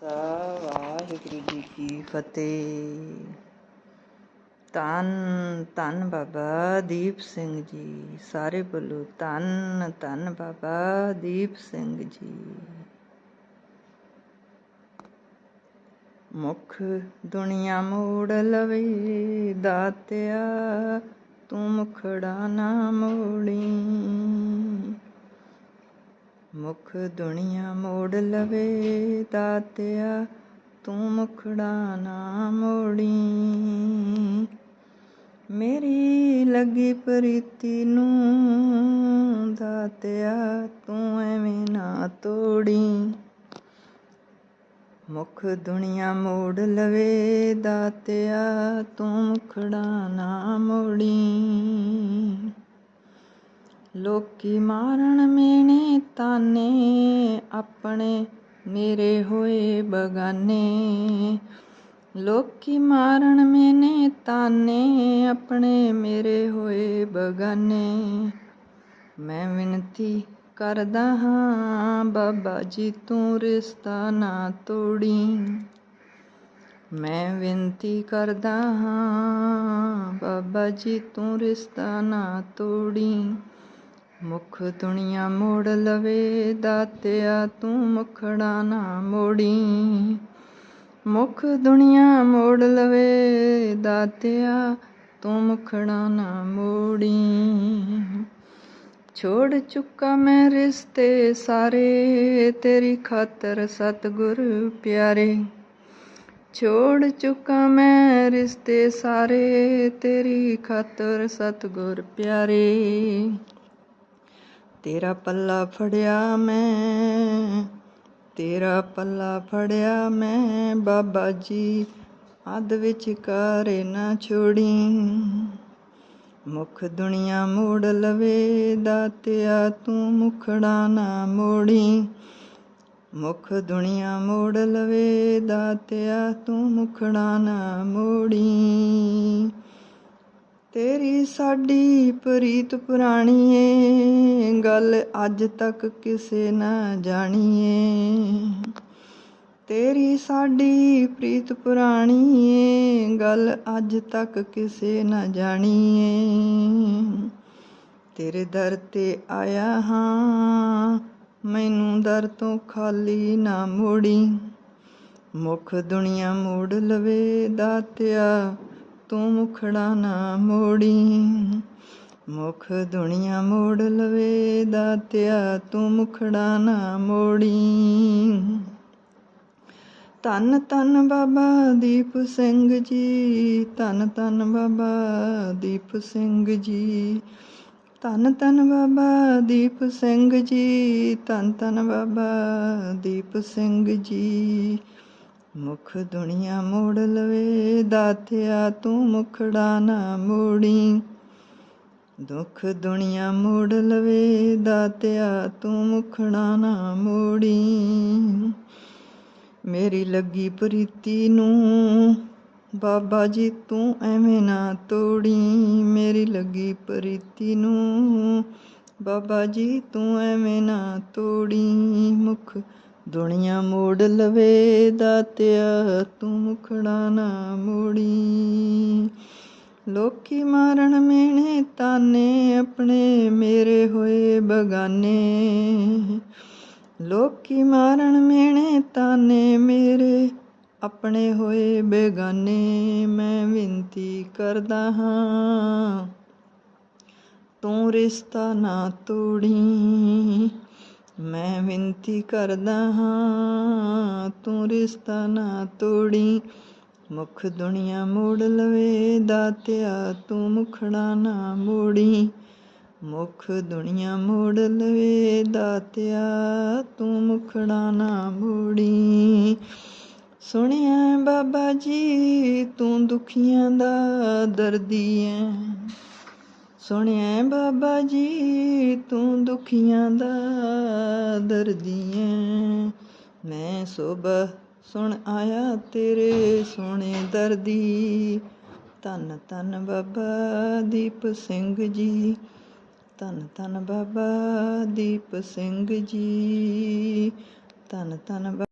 ਖਾਲਸਾ, ਵਾਹਿਗੁਰੂ ਜੀ ਕੀ ਫਤਿਹ। ਧੰਨ ਧੰਨ ਬਾਬਾ ਦੀਪ ਸਿੰਘ ਜੀ, ਸਾਰੇ ਬੋਲੋ ਧੰਨ ਧੰਨ ਬਾਬਾ ਦੀਪ ਸਿੰਘ ਜੀ। ਮੁਖ ਦੁਨੀਆ ਮੋੜ ਲਵੇ, ਦਾਤਿਆ ਤੂੰ ਮੁਖੜਾ ਨਾ ਮੋੜੀ। ਮੁਖ ਦੁਨੀਆ ਮੋੜ ਲਵੇ ਦਾਤਿਆ, ਤੂੰ ਮੁਖੜਾ ਨਾ ਮੋੜੀ। ਮੇਰੀ ਲੱਗੀ ਪ੍ਰੀਤੀ ਨੂੰ ਦਾਤਿਆ, ਤੂੰ ਐਵੇਂ ਨਾ ਤੋੜੀ। ਮੁਖ ਦੁਨੀਆ ਮੋੜ ਲਵੇ ਦਾਤਿਆ, ਤੂੰ ਮੁਖੜਾ ਨਾ ਮੋੜੀ। ਲੋਕੀ ਮਾਰਨ ਮੈਨੇ ਤਾਨੇ, ਆਪਣੇ ਮੇਰੇ ਹੋਏ ਬਗਾਨੇ। ਲੋਕੀ ਮਾਰਨ ਮੈਨੇ ਤਾਨੇ, ਆਪਣੇ ਮੇਰੇ ਹੋਏ ਬਗਾਨੇ। ਮੈਂ ਵਿਨਤੀ ਕਰਦਾ ਹਾਂ, ਬਾਬਾ ਜੀ ਤੂੰ ਰਿਸ਼ਤਾ ਨਾ ਤੋੜੀ। ਮੈਂ ਬੇਨਤੀ ਕਰਦਾ ਹਾਂ, ਬਾਬਾ ਜੀ ਤੂੰ ਰਿਸ਼ਤਾ ਨਾ ਤੋੜੀ। ਮੁਖ ਦੁਨੀਆ ਮੋੜ ਲਵੇ, ਦਾਤਿਆ ਤੂੰ ਮੁਖੜਾ ਨਾ ਮੋੜੀ। ਮੁਖ ਦੁਨੀਆ ਮੋੜ ਲਵੇ, ਦਾਤਿਆ ਤੂੰ ਮੁਖੜਾ ਨਾ ਮੋੜੀ। ਛੋੜ ਚੁੱਕਾ ਮੈਂ ਰਿਸ਼ਤੇ ਸਾਰੇ, ਤੇਰੀ ਖਾਤਰ ਸਤਗੁਰ ਪਿਆਰੇ। ਛੋੜ ਚੁੱਕਾ ਮੈਂ ਰਿਸ਼ਤੇ ਸਾਰੇ, ਤੇਰੀ ਖਾਤਰ ਸਤਗੁਰ ਪਿਆਰੇ। ਤੇਰਾ ਪੱਲਾ ਫੜਿਆ ਮੈਂ, ਤੇਰਾ ਪੱਲਾ ਫੜਿਆ ਮੈਂ, ਬਾਬਾ ਜੀ ਅੱਧ ਵਿੱਚ ਕਾਰੇ ਨਾ ਛੋੜੀ। ਮੁਖ ਦੁਨੀਆ ਮੋੜ ਲਵੇ, ਦਾਤਿਆ ਤੂੰ ਮੁਖੜਾ ਨਾ ਮੋੜੀ। ਮੁਖ ਦੁਨੀਆ ਮੋੜ ਲਵੇ, ਦਾਤਿਆ ਤੂੰ ਮੁਖੜਾ ਨਾ ਮੋੜੀ। ਤੇਰੀ ਸਾਡੀ ਪ੍ਰੀਤ ਪੁਰਾਣੀ ਏ ਗੱਲ ਅੱਜ ਤੱਕ ਕਿਸੇ ਨਾ ਜਾਣੀ ਏ ਤੇਰੀ ਸਾਡੀ ਪ੍ਰੀਤ ਪੁਰਾਣੀ ਏ ਗੱਲ ਅੱਜ ਤੱਕ ਕਿਸੇ ਨਾ ਜਾਣੀ ਏ ਤੇਰੇ ਦਰ ਤੇ ਆਇਆ ਹਾਂ, ਮੈਨੂੰ ਦਰ ਤੋਂ ਖਾਲੀ ਨਾ ਮੋੜੀ। ਮੁਖ ਦੁਨੀਆ ਮੋੜ ਲਵੇ ਦਾਤਿਆ ਤੂੰ ਮੁਖੜਾ ਨਾ ਮੋੜੀ। ਮੁਖ ਦੁਨੀਆ ਮੋੜ ਲਵੇ, ਦਾਤਿਆ ਤੂੰ ਮੁਖੜਾ ਨਾ ਮੋੜੀ। ਧੰਨ ਧੰਨ ਬਾਬਾ ਦੀਪ ਸਿੰਘ ਜੀ, ਧੰਨ ਧੰਨ ਬਾਬਾ ਦੀਪ ਸਿੰਘ ਜੀ। ਧੰਨ ਧੰਨ ਬਾਬਾ ਦੀਪ ਸਿੰਘ ਜੀ, ਧੰਨ ਧੰਨ ਬਾਬਾ ਦੀਪ ਸਿੰਘ ਜੀ। ਮੁਖ ਦੁਨੀਆ ਮੋੜ ਲਵੇ, ਦਾਤਿਆ ਤੂੰ ਮੁਖੜਾ ਨਾ ਮੋੜੀ। ਦੁੱਖ ਦੁਨੀਆ ਮੋੜ ਲਵੇ, ਦਾਤਿਆ ਤੂੰ ਮੁਖੜਾ ਨਾ ਮੋੜੀ। ਮੇਰੀ ਲੱਗੀ ਪ੍ਰੀਤੀ ਨੂੰ, ਬਾਬਾ ਜੀ ਤੂੰ ਐਵੇਂ ਨਾ ਤੋੜੀ। ਮੇਰੀ ਲੱਗੀ ਪ੍ਰੀਤੀ ਨੂੰ, ਬਾਬਾ ਜੀ ਤੂੰ ਐਵੇਂ ਨਾ ਤੋੜੀ। ਮੁਖ ਦੁਨੀਆ ਮੋੜ ਲਵੇ ਦਾਤਿਆ, ਤੂੰ ਮੁਖੜਾ ਨਾ ਮੋੜੀ। ਲੋਕੀ ਮਾਰਨ ਮੇਣੇ ਤਾਨੇ, ਆਪਣੇ ਮੇਰੇ ਹੋਏ ਬਗਾਨੇ। ਲੋਕੀ ਮਾਰਨ ਮੇਣੇ ਤਾਨੇ, ਮੇਰੇ ਆਪਣੇ ਹੋਏ ਬੇਗਾਨੇ। ਮੈਂ ਵਿੰਤੀ ਕਰਦਾ ਹਾਂ, ਤੂੰ ਰਿਸ਼ਤਾ ਨਾ ਤੋੜੀ। ਮੈਂ ਬੇਨਤੀ ਕਰਦਾ ਹਾਂ, ਤੂੰ ਰਿਸ਼ਤਾ ਨਾ ਤੋੜੀ। ਮੁਖ ਦੁਨੀਆ ਮੋੜ ਲਵੇ ਦਾਤਿਆ, ਤੂੰ ਮੁਖੜਾ ਨਾ ਮੋੜੀ। ਮੁਖ ਦੁਨੀਆ ਮੋੜ ਲਵੇ ਦਾਤਿਆ, ਤੂੰ ਮੁਖੜਾ ਨਾ ਮੋੜੀ। ਸੁਣਿਆ ਬਾਬਾ ਜੀ, ਤੂੰ ਦੁਖੀਆਂ ਦਾ ਦਰਦੀ ਐ। ਸੁਣਿਆ ਬਾਬਾ ਜੀ, ਤੂੰ ਦੁਖੀਆਂ ਦਾ ਦਰਦੀ ਮੈਂ ਸੁਬਹ ਸੁਣ ਆਇਆ ਤੇਰੇ ਸੋਹਣੇ ਦਰਦੀ। ਧੰਨ ਧੰਨ ਬਾਬਾ ਦੀਪ ਸਿੰਘ ਜੀ। ਧੰਨ ਧੰਨ ਬਾਬਾ ਦੀਪ ਸਿੰਘ ਜੀ। ਧੰਨ ਧੰਨ ਬਾ-